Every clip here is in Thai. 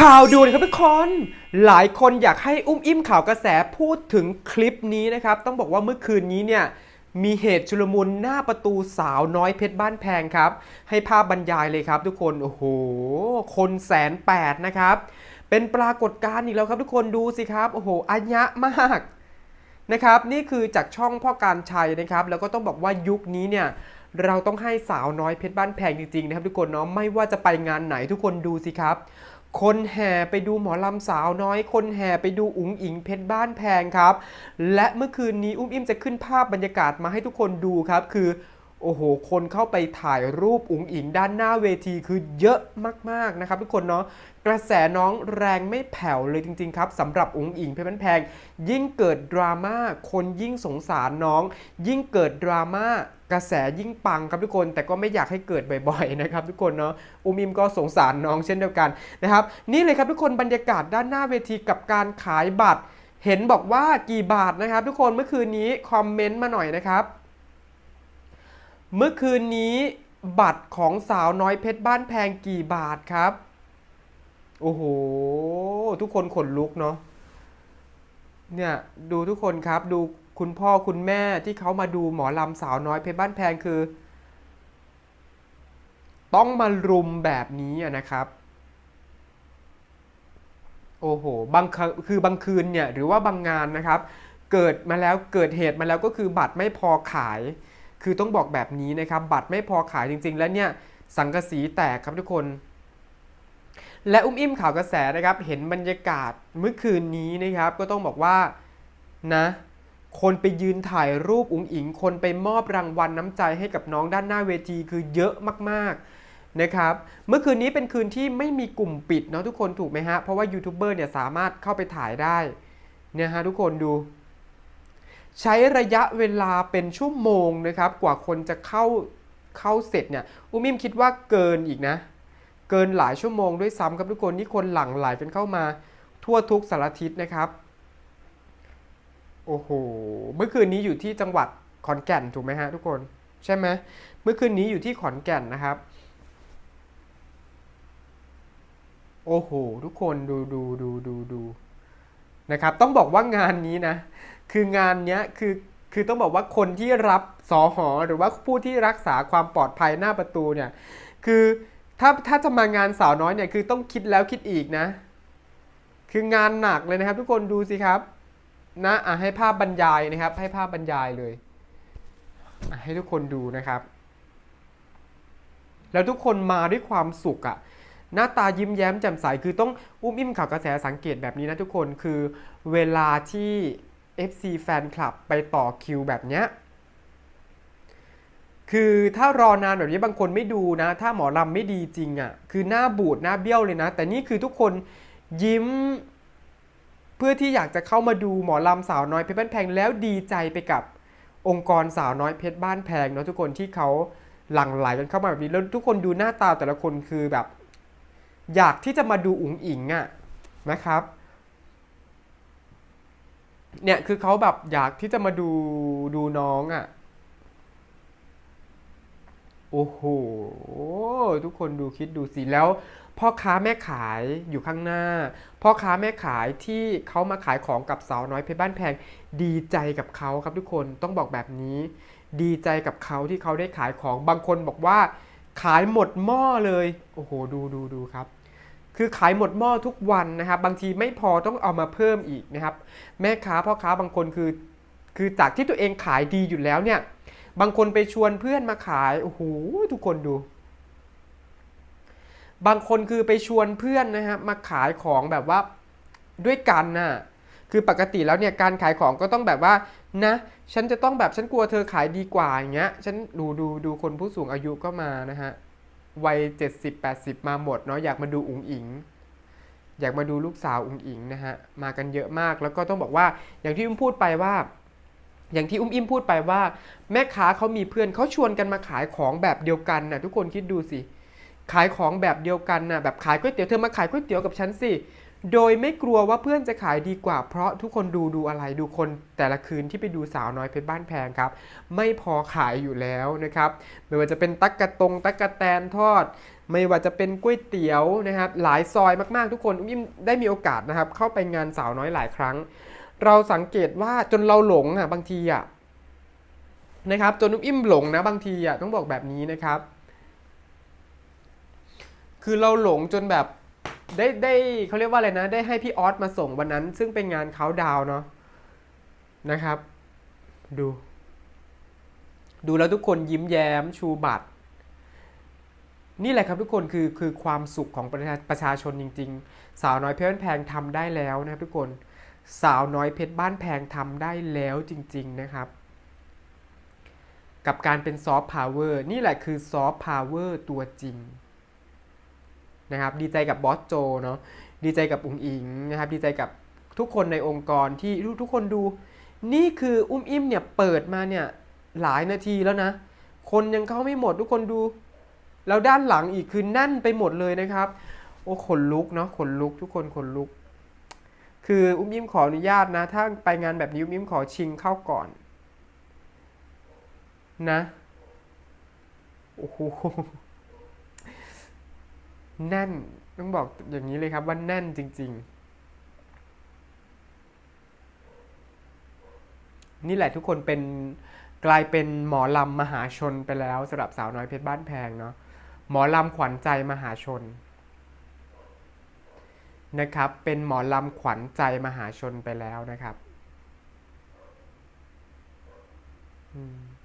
ข่าวด่วนครับทุกคน หลายคนอยากให้อุ้มอิ่มข่าวกระแสพูดถึงคลิปนี้นะครับ ต้องบอกว่าเมื่อคืนนี้เนี่ยมีเหตุชุลมุนหน้าประตูสาวน้อยเพชรบ้านแพงครับ ให้ภาพบรรยายเลยครับทุกคน โอ้โห คนแสนแปดนะครับ เป็นปรากฏการณ์อีกแล้วครับทุกคนดูสิครับ โอ้โห อัญญะมากนะครับนี่คือจากช่องพ่อการชัยนะครับ แล้วก็ต้องบอกว่ายุคนี้เนี่ยเราต้องให้สาวน้อยเพชรบ้านแพงจริงๆนะครับทุกคนเนาะไม่ว่าจะไปงานไหนทุกคนดูสิครับ คนแห่ไปดูหมอลำสาวน้อย คนแห่ไปดูอุ๋งอิงเพชรบ้านแพงครับ และเมื่อคืนนี้อุ้มอิ่มจะขึ้นภาพบรรยากาศมาให้ทุกคนดูครับ คือ โอ้โห คนเข้าไปถ่ายรูปอุ๋งอิงด้านหน้าเวทีคือเยอะมากๆนะครับทุกคนเนาะกระแสน้องแรงไม่แผ่วเลยจริง ๆ ครับสำหรับอุ๋งอิงเพชรบ้านแพง ยิ่งเกิดดราม่าคนยิ่งสงสารน้อง ยิ่งเกิดดราม่ากระแสยิ่งปังครับทุกคน แต่ก็ไม่อยากให้เกิดบ่อยๆนะครับทุกคนเนาะอุมิมก็สงสารน้องเช่นเดียวกันนะครับ นี่เลยครับทุกคนบรรยากาศด้านหน้าเวทีกับการขายบัตร เห็นบอกว่ากี่บาทนะครับ ทุกคนเมื่อคืนนี้คอมเมนต์มาหน่อยนะครับ เมื่อคืนนี้บัตรของสาวน้อยเพชรบ้านแพงกี่บาทครับ โอ้โห ทุกคนขนลุกเนาะ เนี่ย ดูทุกคนครับ ดูคุณพ่อคุณแม่ที่เขามาดูหมอลำสาวน้อยเพชรบ้านแพงคือ ต้องมารุมแบบนี้นะครับ โอ้โห บางคือบางคืนเนี่ย หรือว่าบางงานนะครับ เกิดมาแล้วเกิดเหตุมาแล้วก็คือบัตรไม่พอขาย คือต้องบอกแบบนี้นะครับ บัตรไม่พอขายจริง ๆ แล้วเนี่ยสังกะสีแตกครับทุกคน และอุ้มอิ่มข่าวกระแสนะครับ เห็นบรรยากาศเมื่อคืนนี้นะครับ ก็ต้องบอกว่านะคนไปยืนถ่ายรูปอุ๋งอิง คนไปมอบรางวัลน้ำใจให้กับน้องด้านหน้าเวทีคือเยอะมากๆนะครับ เมื่อคืนนี้เป็นคืนที่ไม่มีกลุ่มปิดเนาะทุกคนถูกไหมฮะ เพราะว่ายูทูบเบอร์เนี่ยสามารถเข้าไปถ่ายได้เนี่ยฮะทุกคนดู ใช้ระยะเวลาเป็นชั่วโมงนะครับ กว่าคนจะเข้าเข้าเสร็จเนี่ยอุ้มิมคิดว่าเกินอีกนะ เกินหลายชั่วโมงด้วยซ้ำครับทุกคนนี่คนหลั่งไหลกันเข้ามา ทั่วทุกสารทิศนะครับ โอ้โห เมื่อคืนนี้อยู่ที่จังหวัดขอนแก่นถูกไหมฮะทุกคนใช่ไหมเมื่อคืนนี้อยู่ที่ขอนแก่นนะครับ โอ้โห ทุกคนดูดูดูดูดู นะครับต้องบอกว่างานนี้นะคืองานเนี้ยคือคือต้องบอกว่าคนที่รับสอหอหรือว่าผู้ที่รักษาความปลอดภัยหน้าประตูเนี่ยคือถ้าถ้าจะมางานสาวน้อยเนี่ยคือต้องคิดแล้วคิดอีกนะ คืองานหนักเลยนะครับ ทุกคนดูสิครับนะอะให้ภาพบรรยายนะครับ ให้ภาพบรรยายเลยให้ทุกคนดูนะครับ แล้วทุกคนมาด้วยความสุขอะ่ะ หน้าตายิ้มแย้มแจ่มใสคือต้องอุ้มอิ่มข่าวกระแสสังเกตแบบนี้นะทุกคนคือเวลาที่ FC แฟนคลับไปต่อคิวแบบเนี้ยคือถ้ารอนานแบบนี้บางคนไม่ดูนะ ถ้าหมอลำไม่ดีจริงอะ่ะคือหน้าบูดหน้าเบี้ยวเลยนะ แต่นี่คือทุกคนยิ้ม เพื่อที่อยากจะเข้ามาดูหมอลำสาวน้อยเพชรบ้านแพงแล้วดีใจไปกับองค์กรสาวน้อยเพชรบ้านแพงเนาะทุกคนที่เขาหลั่งไหลกันเข้ามาแบบนี้แล้วทุกคนดูหน้าตาแต่ละคนคือแบบ อยากที่จะมาดูอุ๋งอิงอะ่ะนะครับเนี่ยคือเขาแบบอยากที่จะมาดูดูน้องอะ่ะโอ้โหทุกคนดูคิดดูสิแล้ว พ่อค้าแม่ขายอยู่ข้างหน้า พ่อค้าแม่ขายที่เขามาขายของกับสาวน้อยเพชรบ้านแพงดีใจกับเขาครับทุกคนต้องบอกแบบนี้ ดีใจกับเขาที่เขาได้ขายของบางคนบอกว่า ขายหมดหม้อเลย โอ้โห ดูดูดูครับ คือขายหมดหม้อทุกวันนะครับ บางทีไม่พอต้องเอามาเพิ่มอีกนะครับ แม่ค้าพ่อค้าบางคนคือคือจากที่ตัวเองขายดีอยู่แล้วเนี่ย บางคนไปชวนเพื่อนมาขายโอ้โหทุกคนดู บางคนคือไปชวนเพื่อนนะฮะมาขายของแบบว่าด้วยกันน่ะคือปกติแล้วเนี่ยการขายของก็ต้องแบบว่านะ ฉันจะต้องแบบฉันกลัวเธอขายดีกว่าอย่างเงี้ยฉันดูดูดูคนผู้สูงอายุก็มานะฮะ วัยเจ็ดสิบแปดสิบมาหมดเนาะอยากมาดูอุ๋งอิง อยากมาดูลูกสาวอุ๋งอิงนะฮะมากันเยอะมากแล้วก็ต้องบอกว่าอย่างที่อุ้มพูดไปว่า อย่างที่อุ้มอิ่มพูดไปว่า แม่ค้าเขามีเพื่อนเขาชวนกันมาขายของแบบเดียวกันนะทุกคนคิดดูสิขายของแบบเดียวกันนะแบบขายก๋วยเตี๋ยวเธอมาขายก๋วยเตี๋ยวกับฉันสิ โดยไม่กลัวว่าเพื่อนจะขายดีกว่า เพราะทุกคนดูดูอะไรดูคนแต่ละคืนที่ไปดูสาวน้อยเพชรบ้านแพงครับ ไม่พอขายอยู่แล้วนะครับ ไม่ว่าจะเป็นตักกะตงตักกะแตนทอด ไม่ว่าจะเป็นก๋วยเตี๋ยวนะครับ หลายซอยมากๆทุกคนอุ้มอิ่มได้มีโอกาสนะครับ เข้าไปงานสาวน้อยหลายครั้ง เราสังเกตว่าจนเราหลงอะบางทีอะนะครับจนอุ้มอิ่มหลงนะบางทีอะต้องบอกแบบนี้นะครับ คือเราหลงจนแบบ ได้ได้เขาเรียกว่าอะไรนะ ได้ให้พี่ออสมาส่งวันนั้น ซึ่งเป็นงานเขาดาวเนาะนะครับ ดู ดูแล้วทุกคนยิ้มแย้มชูบัตร นี่แหละครับทุกคนคือคือความสุขของประชาประชาชนจริง ๆ สาวน้อยเพชรบ้านแพงทำได้แล้วนะครับทุกคนสาวน้อยเพชรบ้านแพงทำได้แล้วจริง ๆนะครับ กับการเป็นซอฟต์พาวเวอร์นี่แหละคือซอฟต์พาวเวอร์ตัวจริง นะครับดีใจกับบอสโจเนาะดีใจกับอุ๋งอิงนะครับดีใจกับทุกคนในองค์กรที่ทุกคนดู นี่คืออุ้มอิ่มเนี่ยเปิดมาเนี่ยหลายนาทีแล้วนะ คนยังเข้าไม่หมดทุกคนดู แล้วด้านหลังอีกคือแน่นไปหมดเลยนะครับ โอ้ขนลุกเนาะขนลุกทุกคนขนลุก คืออุ้มยิ้มขออนุญาตนะ ถ้าไปงานแบบนี้อุ้มยิ้มขอชิงเข้าก่อนนะโอ้โห แน่นต้องบอกอย่างนี้เลยครับว่าแน่นจริง ๆ นี่แหละทุกคนเป็นกลายเป็นหมอลำมหาชนไปแล้วสำหรับสาวน้อยเพชรบ้านแพงเนาะหมอลำขวัญใจมหาชนนะครับ เป็นหมอลำขวัญใจมหาชนไปแล้วนะครับ อืม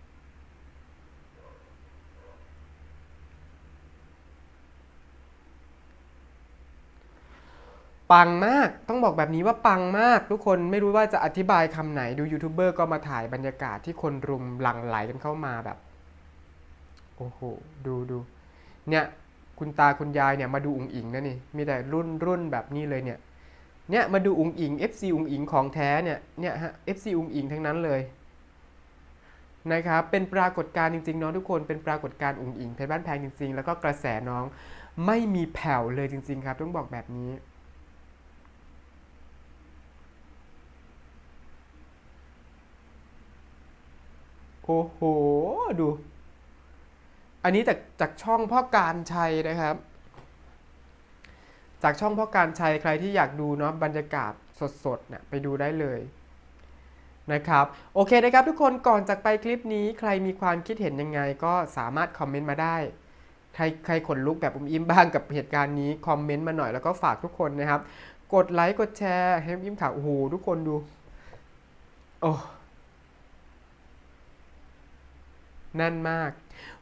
ปังมาก ต้องบอกแบบนี้ว่าปังมาก ทุกคนไม่รู้ว่าจะอธิบายคำไหนดูยูทูบเบอร์ก็มาถ่ายบรรยากาศที่คนรุมหลั่งไหลกันเข้ามาแบบ โอ้โห ดูดู เนี่ยคุณตาคุณยายเนี่ยมาดูอุ๋งอิงนะนี่ มีแต่รุ่นรุ่นแบบนี้เลยเนี่ย เนี่ยมาดูอุ๋งอิง FC อุ๋งอิงของแท้เนี่ย เนี่ยฮะ FC อุ๋งอิงทั้งนั้นเลยนะครับ เป็นปรากฏการณ์จริงๆเนาะทุกคน เป็นปรากฏการณ์อุ๋งอิงเพชรบ้านแพงจริง ๆ แล้วก็กระแสน้องไม่มีแผ่วเลยจริง ๆ ครับ ต้องบอกแบบนี้ อ้โห ดู อันนี้จากจากช่องพ่อการชัยนะครับ จากช่องพ่อการชัยใครที่อยากดูเนาะบรรยากาศสดๆเนี่ยไปดูได้เลยนะครับ โอเคนะครับทุกคนก่อนจากไปคลิปนี้ใครมีความคิดเห็นยังไงก็สามารถคอมเมนต์มาได้ ใครใครขนลุกแบบอุ้มอิ่มบ้างกับเหตุการณ์นี้คอมเมนต์มาหน่อยแล้วก็ฝากทุกคนนะครับ กดไลค์กดแชร์ให้อมอิ่มข่าวโอ้โหทุกคนดู โอ้ แน่นมาก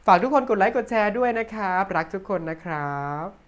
ฝากทุกคนกดไลค์กดแชร์ด้วยนะครับ รักทุกคนนะครับ